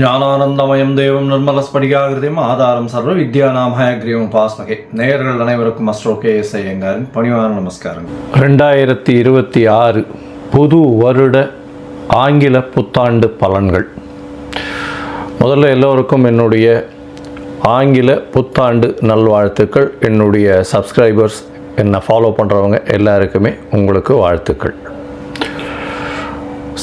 ஞானானந்தமயம் தேவம் நிர்மலஸ்படிகாகிருதியும் ஆதாரம் சர்வ வித்யானாம் ஹயக்ரீவம் உபாஸ்மகே. நேயர்கள் அனைவருக்கும் அஸ்ட்ரோ கே எஸ் ஐயங்காரின் பணிவான நமஸ்காரம் ரெண்டாயிரத்தி இருபத்தி ஆறு புது வருட ஆங்கில புத்தாண்டு பலன்கள். முதல்ல எல்லோருக்கும் என்னுடைய ஆங்கில புத்தாண்டு நல்வாழ்த்துக்கள். என்னுடைய சப்ஸ்கிரைபர்ஸ் என்னை ஃபாலோ பண்ணுறவங்க எல்லாருக்குமே உங்களுக்கு வாழ்த்துக்கள்.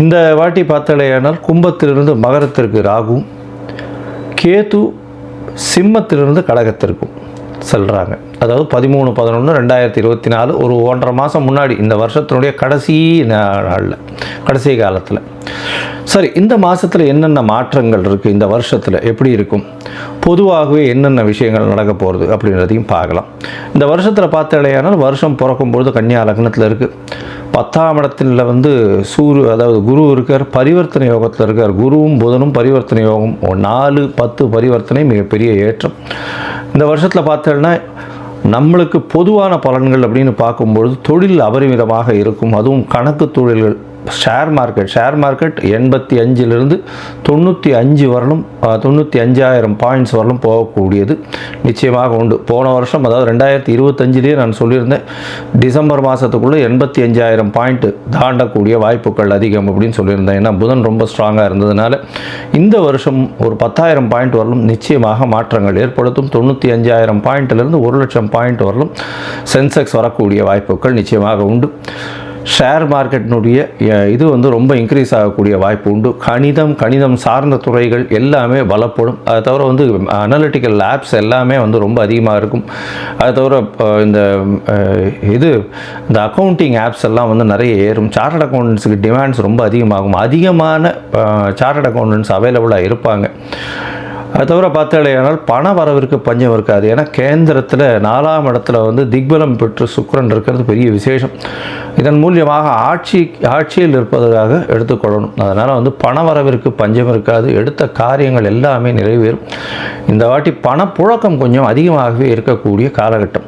இந்த வாட்டி பார்த்தாலேயானால் கும்பத்திலிருந்து மகரத்திற்கு ராகும் கேது சிம்மத்திலிருந்து கடகத்திற்கும் செல்கிறாங்க அதாவது பதிமூணு பதினொன்று ரெண்டாயிரத்தி இருபத்தி நாலு ஒரு ஒன்றரை மாதம் முன்னாடி இந்த வருஷத்தினுடைய கடைசி நாளில் கடைசி காலத்தில். சரி இந்த மாதத்தில் என்னென்ன மாற்றங்கள் இருக்குது இந்த வருஷத்தில் எப்படி இருக்கும்? பொதுவாகவே என்னென்ன விஷயங்கள் நடக்க போகிறது அப்படின்றதையும் பார்க்கலாம். இந்த வருஷத்தில் பார்த்தாலேயானால் வருஷம் பிறக்கும்பொழுது கன்னியா லக்னத்தில் இருக்குது பத்தாம் இடத்துல வந்து சூரு அதாவது குரு இருக்கார் பரிவர்த்தனை யோகத்தில் இருக்கார். குருவும் புதனும் பரிவர்த்தனை யோகம். நாலு பத்து பரிவர்த்தனை மிகப்பெரிய ஏற்றம். இந்த வருஷத்தில் பார்த்தோன்னா நம்மளுக்கு பொதுவான பலன்கள் அப்படின்னு பார்க்கும்பொழுது தொழில் அபரிமிதமாக இருக்கும். அதுவும் கணக்கு தொழில்கள் ஷேர் மார்க்கெட் ஷேர் மார்க்கெட் எண்பத்தி அஞ்சிலிருந்து தொண்ணூற்றி அஞ்சு வரலும் தொண்ணூற்றி அஞ்சாயிரம் பாயிண்ட்ஸ் வரலும் போகக்கூடியது நிச்சயமாக உண்டு. போன வருஷம் அதாவது ரெண்டாயிரத்தி இருபத்தஞ்சிலேயே நான் சொல்லியிருந்தேன் டிசம்பர் மாதத்துக்குள்ளே எண்பத்தி அஞ்சாயிரம் பாயிண்ட்டு தாண்டக்கூடிய வாய்ப்புகள் அதிகம் அப்படின்னு சொல்லியிருந்தேன். ஏன்னா புதன் ரொம்ப ஸ்ட்ராங்காக இருந்ததுனால இந்த வருஷம் ஒரு பத்தாயிரம் பாயிண்ட் வரலும் நிச்சயமாக மாற்றங்கள் ஏற்படுத்தும். தொண்ணூற்றி அஞ்சாயிரம் பாயிண்ட்லேருந்து ஒரு லட்சம் பாயிண்ட் வரலும் சென்செக்ஸ் வரக்கூடிய வாய்ப்புகள் நிச்சயமாக உண்டு. ஷேர் மார்க்கெட்டினுடைய இது வந்து ரொம்ப இன்க்ரீஸ் ஆகக்கூடிய வாய்ப்பு உண்டு. கணிதம் கணிதம் சார்ந்த துறைகள் எல்லாமே பலப்படும் அதை தவிர வந்து அனலிட்டிக்கல் லேப்ஸ் எல்லாமே வந்து ரொம்ப அதிகமாக இருக்கும். அதை தவிர இந்த இது இந்த அக்கௌண்டிங் ஆப்ஸ் எல்லாம் வந்து நிறைய ஏறும். சார்ட் அக்கௌண்டன்ஸுக்கு டிமாண்ட்ஸ் ரொம்ப அதிகமாகும். அதிகமான சார்ட் அக்கௌண்டன்ஸ் அவைலபிளாக இருப்பாங்க. அது தவிர பார்த்தாலேயானால் பண வரவிற்கு பஞ்சம் இருக்காது. ஏன்னா கேந்திரத்தில் நாலாம் இடத்துல வந்து திக்பலம் பெற்று சுக்கரன் இருக்கிறது பெரிய விசேஷம். இதன் மூலியமாக ஆட்சி ஆட்சியில் இருப்பதற்காக எடுத்துக்கொள்ளணும் அதனால் வந்து பண வரவிற்கு பஞ்சம் இருக்காது. எடுத்த காரியங்கள் எல்லாமே நிறைவேறும். இந்த வாட்டி பணப்புழக்கம் கொஞ்சம் அதிகமாகவே இருக்கக்கூடிய காலகட்டம்.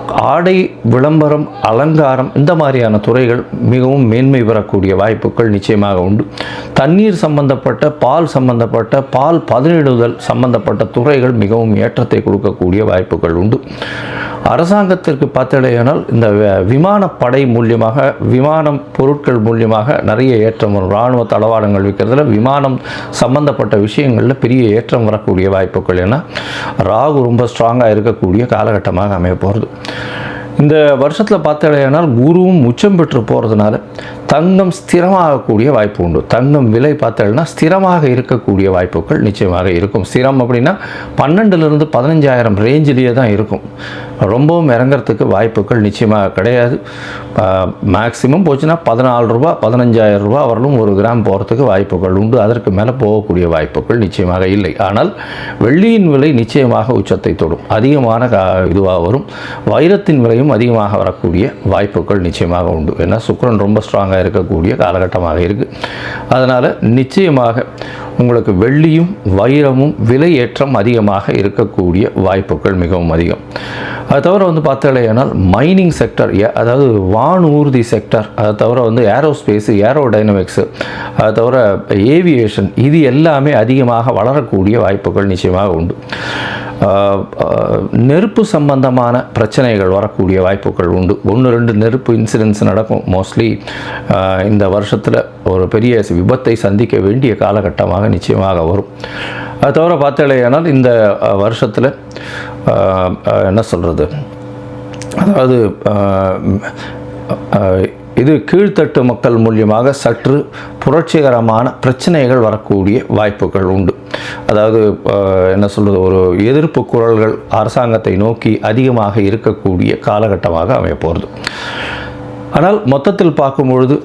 ஆடை விளம்பரம் அலங்காரம் இந்த மாதிரியான துறைகள் மிகவும் மேன்மை பெறக்கூடிய வாய்ப்புகள் நிச்சயமாக உண்டு. தண்ணீர் சம்பந்தப்பட்ட பால் சம்பந்தப்பட்ட பால் பதனிடுதல் சம்பந்தப்பட்ட துறைகள் மிகவும் ஏற்றத்தை கொடுக்கக்கூடிய வாய்ப்புகள் உண்டு. அரசாங்கத்திற்கு பார்த்தடையானால் இந்த விமானப்படை மூலியமாக விமானம் பொருட்கள் மூலியமாக நிறைய ஏற்றம் வரும். இராணுவ தளவாடங்கள் விற்கிறதுல விமானம் சம்பந்தப்பட்ட விஷயங்களில் பெரிய ஏற்றம் வரக்கூடிய வாய்ப்புகள். ஏன்னா ராகு ரொம்ப ஸ்ட்ராங்காக இருக்கக்கூடிய காலகட்டமாக அமைய போகிறது இந்த வருஷத்தில் பார்த்தடையானால் குருவும் உச்சம் பெற்று போகிறதுனால தங்கம் ஸ்திரமாகக்கூடிய வாய்ப்பு உண்டு. தங்கம் விலை பார்த்தோம்னா ஸ்திரமாக இருக்கக்கூடிய வாய்ப்புகள் நிச்சயமாக இருக்கும். ஸ்திரம் அப்படின்னா பன்னெண்டுலேருந்து பதினஞ்சாயிரம் ரேஞ்சிலேயே தான் இருக்கும். ரொம்பவும் இறங்குறதுக்கு வாய்ப்புகள் நிச்சயமாக கிடையாது. மேக்ஸிமம் போச்சுன்னா பதினாலு ரூபா பதினஞ்சாயிரம் ரூபா வரலும் ஒரு கிராம் போகிறதுக்கு வாய்ப்புகள் உண்டு. அதற்கு மேலே போகக்கூடிய வாய்ப்புகள் நிச்சயமாக இல்லை. ஆனால் வெள்ளியின் விலை நிச்சயமாக உச்சத்தை தொடும். அதிகமான கா இதுவாக வரும். வைரத்தின் விலையும் அதிகமாக வரக்கூடிய வாய்ப்புகள் நிச்சயமாக உண்டு. ஏன்னா சுக்ரன் ரொம்ப ஸ்ட்ராங்காக இருக்கக்கூடிய காலகட்டமாக இருக்குது அதனால் நிச்சயமாக உங்களுக்கு வெள்ளியும் வைரமும் விலை ஏற்றம் அதிகமாக இருக்கக்கூடிய வாய்ப்புகள் மிகவும் அதிகம். அது தவிர வந்து பார்த்தாலேயானால் மைனிங் செக்டர் அதாவது வானூர்தி செக்டர் அதை தவிர வந்து ஏரோஸ்பேஸ் ஏரோடைனமிக்ஸு அதை தவிர ஏவியேஷன் இது எல்லாமே அதிகமாக வளரக்கூடிய வாய்ப்புகள் நிச்சயமாக உண்டு. நெருப்பு சம்பந்தமான பிரச்சனைகள் வரக்கூடிய வாய்ப்புகள் உண்டு. ஒன்று ரெண்டு நெருப்பு இன்சிடென்ட்ஸ் நடக்கும். மோஸ்ட்லி இந்த வருஷத்தில் ஒரு பெரிய விபத்தை சந்திக்க வேண்டிய காலகட்டமாக நிச்சயமாக வரும். அது தவிர பார்த்தாலேயானால் இந்த வருஷத்தில் என்ன சொல்கிறது அதாவது இது கீழ்த்தட்டு மக்கள் மூலியமாக சற்று புரட்சிகரமான பிரச்சனைகள் வரக்கூடிய வாய்ப்புகள் உண்டு. அதாவது என்ன சொல்கிறது ஒரு எதிர்ப்பு குரல்கள் அரசாங்கத்தை நோக்கி அதிகமாக இருக்கக்கூடிய காலகட்டமாக அமையப்போகிறது ஆனால் மொத்தத்தில் பார்க்கும்பொழுது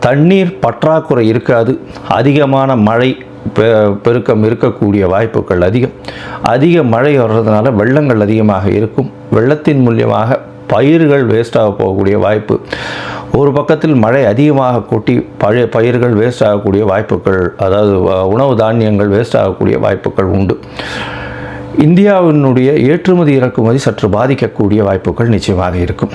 தண்ணீர் பற்றாக்குறை இருக்காது. அதிகமான மழை பெ- பெருக்கம் இருக்கக்கூடிய வாய்ப்புகள் அதிகம். அதிக மழை வர்றதுனால வெள்ளங்கள் அதிகமாக இருக்கும். வெள்ளத்தின் மூலியமாக பயிர்கள் வேஸ்டாக போகக்கூடிய வாய்ப்பு ஒரு பக்கத்தில் மழை அதிகமாக கொட்டி பழைய பயிர்கள் வேஸ்ட் ஆகக்கூடிய வாய்ப்புகள் அதாவது உணவு தானியங்கள் வேஸ்ட் ஆகக்கூடிய வாய்ப்புகள் உண்டு. இந்தியாவினுடைய ஏற்றுமதி இறக்குமதி சற்று பாதிக்கக்கூடிய வாய்ப்புகள் நிச்சயமாக இருக்கும்.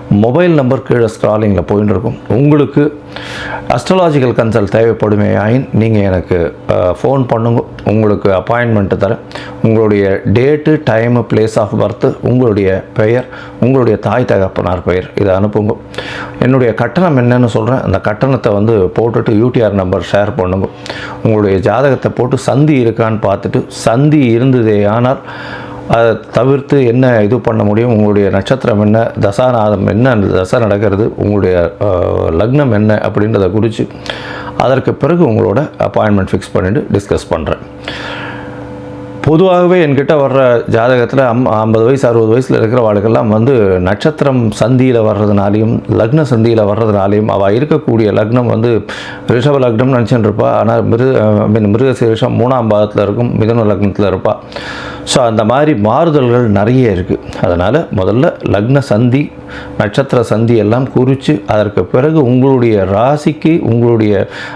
மொபைல் நம்பர் கீழே ஸ்க்ராலிங்கில் போயின்னு இருக்கும். உங்களுக்கு அஸ்ட்ராலாஜிக்கல் கன்சல்ட் தேவைப்படுமே ஆயின் நீங்கள் எனக்கு ஃபோன் பண்ணுங்க. உங்களுக்கு அப்பாயின்மெண்ட்டு தரேன். உங்களுடைய date time place of birth உங்களுடைய பெயர் உங்களுடைய தாய் தகப்பனார் பெயர் இதை அனுப்புங்க. என்னுடைய கட்டணம் என்னன்னு சொல்கிறேன் அந்த கட்டணத்தை வந்து போட்டுட்டு யூடிஆர் நம்பர் ஷேர் பண்ணுங்க. உங்களுடைய ஜாதகத்தை போட்டு சந்தி இருக்கான்னு பார்த்துட்டு சந்தி இருந்ததே ஆனால் அதை தவிர்த்து என்ன இது பண்ண முடியும்? உங்களுடைய நட்சத்திரம் என்ன? தசாநாதம் என்ன? அந்த தசை நடக்கிறது. உங்களுடைய லக்னம் என்ன? அப்படின்றத குறித்து அதற்கு பிறகு உங்களோட அப்பாயின்மெண்ட் ஃபிக்ஸ் பண்ணிவிட்டு டிஸ்கஸ் பண்ணுறேன் பொதுவாகவே என்கிட்ட வர்ற ஜாதகத்தில் அம் ஐம்பது வயசு அறுபது வயசில் இருக்கிற வாழ்க்கெல்லாம் வந்து நட்சத்திரம் சந்தியில் வர்றதுனாலையும் லக்ன சந்தியில் வர்றதுனாலையும் அவள் இருக்கக்கூடிய லக்னம் வந்து ரிஷப லக்னம் நினச்சிட்டுருப்பா ஆனால் மிரு மீன் மிருகசீரிஷம் மூணாம் பாதத்தில் இருக்கும் மிதன லக்னத்தில் இருப்பா. ஸோ அந்த மாதிரி மாறுதல்கள் நிறைய இருக்குது அதனால் முதல்ல லக்ன சந்தி நட்சத்திர சந்தி எல்லாம் குறித்து அதற்கு பிறகு உங்களுடைய ராசிக்கு உங்களுடைய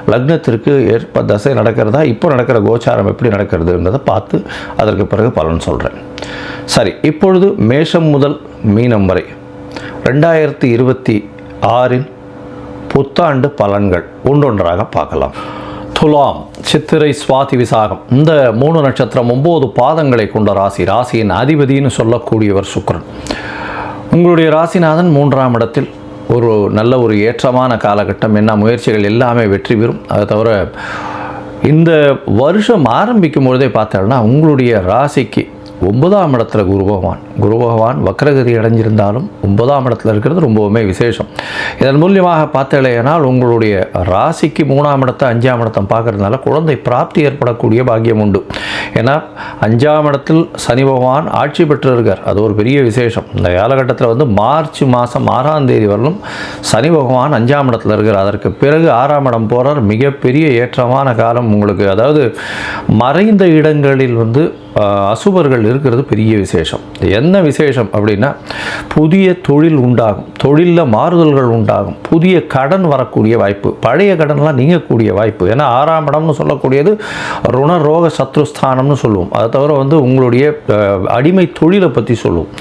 லக்னத்திற்கு ஏற்ப தசை நடக்கிறதா இப்போ நடக்கிற கோச்சாரம் எப்படி நடக்கிறதுன்றதை பார்த்து அதற்கு பிறகு பலன் சொல்கிறேன் சரி இப்பொழுது மேஷம் முதல் மீனம் வரை ரெண்டாயிரத்தி இருபத்தி ஆறின் புத்தாண்டு பலன்கள் ஒன்றொன்றாக பார்க்கலாம். துலாம் சித்திரை சுவாதி விசாகம். இந்த மூணு நட்சத்திரம் ஒம்பது பாதங்களை கொண்ட ராசி ராசியின் அதிபதின்னு சொல்லக்கூடியவர் சுக்கரன். உங்களுடைய ராசிநாதன் மூன்றாம் இடத்தில் ஒரு நல்ல ஒரு ஏற்றமான காலகட்டம். என்ன முயற்சிகள் எல்லாமே வெற்றி பெறும். அதை தவிர இந்த வருஷம் ஆரம்பிக்கும் பொழுதே பார்த்தோம்னா உங்களுடைய ராசிக்கு ஒன்பதாம் இடத்துல குரு பகவான். குரு பகவான் வக்ரகதி அடைஞ்சிருந்தாலும் ஒன்பதாம் இடத்துல இருக்கிறது ரொம்பவுமே விசேஷம். இதன் மூலியமாக பார்த்தலையானால் உங்களுடைய ராசிக்கு மூணாம் இடத்தை அஞ்சாம் இடத்தம் பார்க்கறதுனால குழந்தை பிராப்தி ஏற்படக்கூடிய பாக்கியம் உண்டு. ஏன்னா அஞ்சாம் இடத்தில் சனி பகவான் ஆட்சி பெற்றிருக்கார். அது ஒரு பெரிய விசேஷம். இந்த காலகட்டத்தில் வந்து மார்ச் மாதம் ஆறாம் தேதி வரலும் சனி பகவான் அஞ்சாம் இடத்துல இருக்கிறார். அதற்கு பிறகு ஆறாம் இடம் போகிறார் மிகப்பெரிய ஏற்றமான காலம் உங்களுக்கு. அதாவது மறைந்த இடங்களில் வந்து அசுபர்கள் நீங்கள் இருக்கிறது பெரிய விசேஷம். என்ன விசேஷம் அப்படின்னா புதிய தொழில் உண்டாகும். தொழிலில் மாறுதல்கள் உண்டாகும். புதிய கடன் வரக்கூடிய வாய்ப்பு. பழைய கடன்லாம் நீங்கக்கூடிய வாய்ப்பு. ஏன்னா ஆறாம் இடம்னு சொல்லக்கூடியது ருண ரோக சத்ருஸ்தானம்னு சொல்லுவோம். அதை தவிர வந்து உங்களுடைய அடிமை தொழிலை பற்றி சொல்லுவோம்.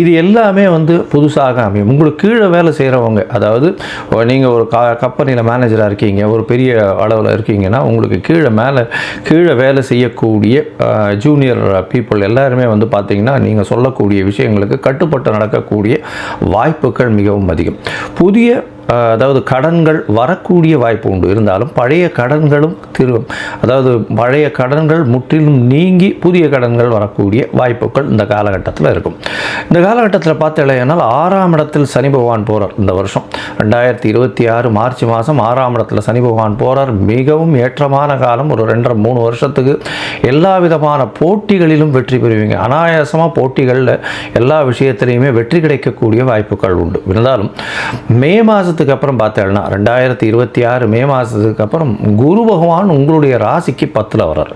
இது எல்லாமே வந்து புதுசாக அமையும். உங்களுக்கு கீழே வேலை செய்கிறவங்க அதாவது நீங்கள் ஒரு கா கம்பெனியில் மேனேஜராக இருக்கீங்க ஒரு பெரிய அளவில் இருக்கீங்கன்னா உங்களுக்கு கீழே மேலே கீழே வேலை செய்யக்கூடிய ஜூனியர் பீப்புள் எல்லாருமே வந்து பார்த்திங்கன்னா நீங்கள் சொல்லக்கூடிய விஷயங்களுக்கு கட்டுப்பட்டு நடக்கக்கூடிய வாய்ப்புகள் மிகவும் அதிகம். புதிய அதாவது கடன்கள் வரக்கூடிய வாய்ப்பு உண்டு. இருந்தாலும் பழைய கடன்களும் திரு அதாவது பழைய கடன்கள் முற்றிலும் நீங்கி புதிய கடன்கள் வரக்கூடிய வாய்ப்புகள் இந்த காலகட்டத்தில் இருக்கும். இந்த காலகட்டத்தில் பார்த்தீங்கன்னா ஆறாம் இடத்தில் சனி பகவான் போகிறார் இந்த வருஷம். ரெண்டாயிரத்தி இருபத்தி ஆறு மார்ச் மாதம் ஆறாம் இடத்தில் சனி பகவான் போகிறார் மிகவும் ஏற்றமான காலம். ஒரு ரெண்டரை மூணு வருஷத்துக்கு எல்லா விதமான போட்டிகளிலும் வெற்றி பெறுவீங்க. அனாயாசமாக போட்டிகளில் எல்லா விஷயத்திலையுமே வெற்றி கிடைக்கக்கூடிய வாய்ப்புகள் உண்டு. இருந்தாலும் மே மாதத்துக்கு அப்புறம் பார்த்தேன்னா ரெண்டாயிரத்தி இருபத்தி ஆறு மே மாதத்துக்கு அப்புறம் குரு பகவான் உங்களுடைய ராசிக்கு பத்தில் வர்றார்.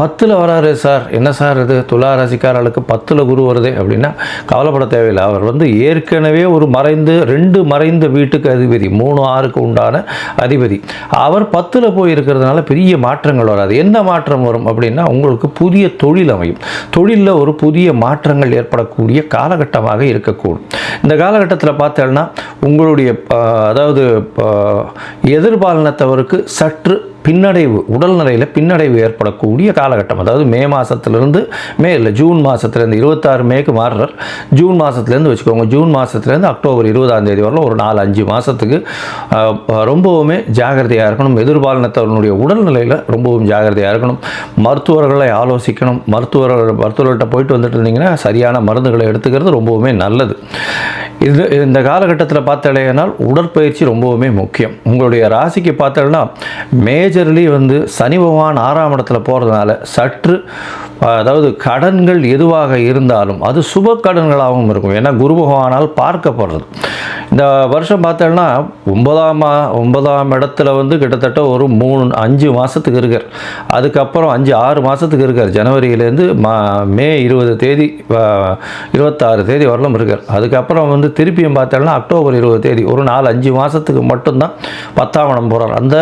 பத்தில் வராரு சார். என்ன சார் இது? துலா ராசிக்காரர்களுக்கு பத்தில் குரு வருது அப்படின்னா கவலைப்பட தேவையில்லை. அவர் வந்து ஏற்கனவே ஒரு மறைந்து ரெண்டு மறைந்த வீட்டுக்கு அதிபதி மூணு ஆறுக்கு உண்டான அதிபதி. அவர் பத்தில் போய் இருக்கிறதுனால பெரிய மாற்றங்கள் வராது. என்ன மாற்றம் வரும் அப்படின்னா உங்களுக்கு புதிய தொழில் அமையும். தொழிலில் ஒரு புதிய மாற்றங்கள் ஏற்படக்கூடிய காலகட்டமாக இருக்கக்கூடும். இந்த காலகட்டத்தில் பார்த்தேன்னா உங்களுடைய அதாவது ஆஹ், எதிர்பாலினத்தவருக்கு சற்று பின்னடைவு உடல் நிலையில் பின்னடைவு ஏற்படக்கூடிய காலகட்டம். அதாவது மே மாதத்துலேருந்து மே இல்லை ஜூன் மாதத்துலேருந்து இருபத்தாறு மேக்கு மாறுறார். ஜூன் மாதத்துலேருந்து வச்சுக்கோங்க ஜூன் மாதத்துலேருந்து அக்டோபர் இருபதாம் தேதி வரலாம். ஒரு நாலு அஞ்சு மாதத்துக்கு ரொம்பவுமே ஜாகிரதையாக இருக்கணும். எதிர்பாலினத்தவனுடைய உடல்நிலையில் ரொம்பவும் ஜாகிரதையாக இருக்கணும். மருத்துவர்களை ஆலோசிக்கணும். மருத்துவர்கள் மருத்துவர்கள்ட்ட போயிட்டு வந்துட்டு இருந்தீங்கன்னா சரியான மருந்துகளை எடுத்துக்கிறது ரொம்பவுமே நல்லது. இது இந்த காலகட்டத்தில் பார்த்தலையானால் உடற்பயிற்சி ரொம்பவுமே முக்கியம். உங்களுடைய ராசிக்கு பார்த்தோம்னா மேஜர்லி வந்து சனி பகவான் ஆறாம் இடத்துல போகிறதுனால சற்று அதாவது கடன்கள் எதுவாக இருந்தாலும் அது சுப கடன்களாகவும் இருக்கும். ஏன்னா குரு பகவானால் பார்க்கப்படுறது. இந்த வருஷம் பார்த்தோம்னா ஒன்பதாம் ஒன்பதாம் இடத்துல வந்து கிட்டத்தட்ட ஒரு மூணு அஞ்சு மாதத்துக்கு இருக்கார். அதுக்கப்புறம் அஞ்சு ஆறு மாதத்துக்கு இருக்கார். ஜனவரியிலேருந்து மா மே இருபது தேதி இருபத்தாறு தேதி வரலும் இருக்கார். அதுக்கப்புறம் வந்து திருப்பியும் பார்த்தோம்னா அக்டோபர் இருபது தேதி ஒரு நாலு அஞ்சு மாதத்துக்கு மட்டும்தான் பத்தாம் இடம் போகிறார் அந்த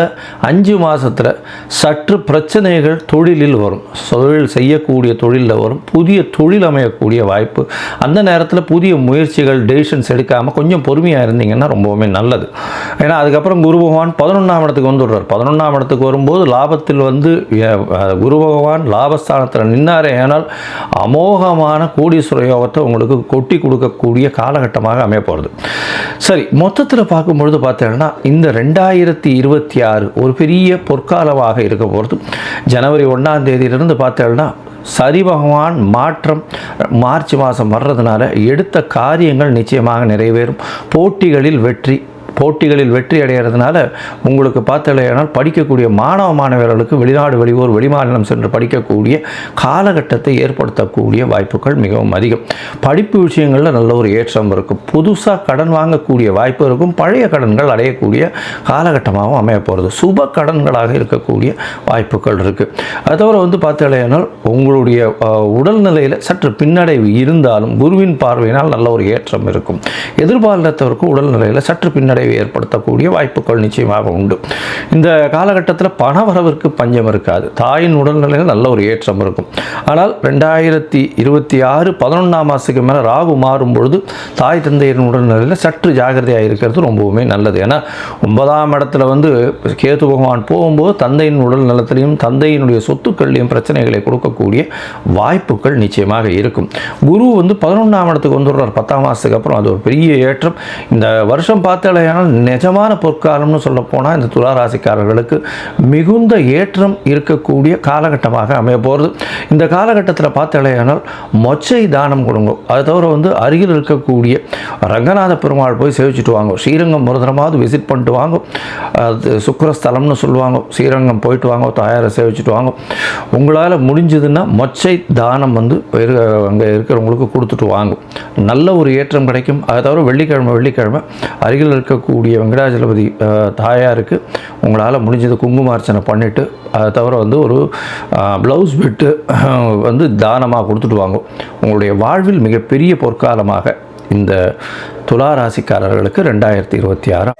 அஞ்சு மாதத்தில் சற்று பிரச்சனைகள் தொழிலில் வரும். தொழில் செய்யக்கூடிய தொழிலில் வரும். புதிய தொழில் அமையக்கூடிய வாய்ப்பு. அந்த நேரத்தில் புதிய முயற்சிகள் டெசிஷன்ஸ் எடுக்காமல் கொஞ்சம் பொறுமையாக இருந்தீங்கன்னா ரொம்பவுமே நல்லது. ஏன்னா அதுக்கப்புறம் குரு பகவான் பதினொன்றாம் இடத்துக்கு வந்துடுறார். பதினொன்றாம் இடத்துக்கு வரும்போது லாபத்தில் வந்து குரு பகவான் லாபஸ்தானத்தில் நின்னாரே. ஆனால் அமோகமான கோடீஸ்வர யோகத்தை உங்களுக்கு கொட்டி கொடுக்கக்கூடிய காலகட்டமாக அமைய போகிறது சரி மொத்தத்தில் பார்க்கும்பொழுது பார்த்தீங்கன்னா இந்த ரெண்டாயிரத்தி இருபத்தி ஆறு ஒரு பெரிய பொற்காலமாக இருக்க போகிறது ஜனவரி ஒன்றாம் தேதியிலிருந்து பார்த்தீங்கன்னா சரி பகவான் மாற்றம் மார்ச் மாதம் வர்றதுனால எடுத்த காரியங்கள் நிச்சயமாக நிறைவேறும். போட்டிகளில் வெற்றி போட்டிகளில் வெற்றி அடைகிறதுனால உங்களுக்கு பார்த்தலையானால் படிக்கக்கூடிய மாணவ மாணவர்களுக்கு வெளிநாடு வெளியூர் வெளிமாநிலம் சென்று படிக்கக்கூடிய காலகட்டத்தை ஏற்படுத்தக்கூடிய வாய்ப்புகள் மிகவும் அதிகம். படிப்பு விஷயங்களில் நல்ல ஒரு ஏற்றம் இருக்கும். புதுசாக கடன் வாங்கக்கூடிய வாய்ப்பு இருக்கும். பழைய கடன்கள் அடையக்கூடிய காலகட்டமாகவும் அமைய போகிறது சுப கடன்களாக இருக்கக்கூடிய வாய்ப்புகள் இருக்குது அது தவிர வந்து பார்த்தலையானால் உங்களுடைய உடல்நிலையில் சற்று பின்னடைவு இருந்தாலும் குருவின் பார்வையினால் நல்ல ஒரு ஏற்றம் இருக்கும். எதிர்பார்த்தவருக்கு உடல்நிலையில் சற்று பின்னடைவு ஏற்படுத்தக்கூடிய வாய்ப்புகள் நிச்சயமாக உண்டு. இந்த காலகட்டத்தில் பணவரவிற்கு பஞ்சம் இருக்காது. தாயின் உடல்நிலையில் நல்ல ஒரு ஏற்றம் இருக்கும். ஆனால் ரெண்டாயிரத்தி இருபத்தி ஆறு பதினொன்றாம் மாதத்துக்கு மேலே ராகு மாறும் பொழுது தாய் தந்தையின் உடல்நிலையில் சற்று ஜாகிரதையாக இருக்கிறது ரொம்பவுமே நல்லது. ஏன்னா ஒன்பதாம் இடத்துல வந்து கேது பகவான் போகும்போது தந்தையின் உடல் நலத்திலையும் தந்தையினுடைய சொத்துக்கள்லையும் பிரச்சனைகளை கொடுக்கக்கூடிய வாய்ப்புகள் நிச்சயமாக இருக்கும். குரு வந்து பதினொன்றாம் இடத்துக்கு வந்துடுறார் பத்தாம் மாதத்துக்கு அப்புறம். அது ஒரு பெரிய ஏற்றம். இந்த வருஷம் பார்த்தாலே ஆனால் நிஜமான பொற்காலம்னு சொல்ல போனால் இந்த துளாராசிக்காரர்களுக்கு மிகுந்த ஏற்றம் இருக்கக்கூடிய காலகட்டமாக அமைய போகிறது இந்த காலகட்டத்தில் பார்த்தாலேயானால் மொச்சை தானம் கொடுங்க. அது தவிர வந்து அருகில் இருக்கக்கூடிய ரங்கநாத பெருமாள் போய் சேவிச்சுட்டு வாங்க. ஸ்ரீரங்கம் முருதனமாவது விசிட் பண்ணிட்டு வாங்க. அது சுக்கரஸ்தலம்னு சொல்லுவாங்க. ஸ்ரீரங்கம் போயிட்டு வாங்க. தாயாரை சேவிச்சுட்டு வாங்க. உங்களால் முடிஞ்சதுன்னா மொச்சை தானம் வந்து அங்கே இருக்கிறவங்களுக்கு கொடுத்துட்டு வாங்க. நல்ல ஒரு ஏற்றம் கிடைக்கும். அதை தவிர வெள்ளிக்கிழமை வெள்ளிக்கிழமை அருகில் இருக்க இருக்கக்கூடிய வெங்கடாஜலபதி தாயாருக்கு உங்களால் முடிஞ்சது குங்குமார்ச்சனை பண்ணிவிட்டு அதை தவிர வந்து ஒரு ப்ளவுஸ் பெட்டு வந்து தானமாக கொடுத்துட்டு வாங்க. உங்களுடைய வாழ்வில் மிகப்பெரிய பொற்காலமாக இந்த துலா ராசிக்காரர்களுக்கு ரெண்டாயிரத்தி இருபத்தி ஆறாம்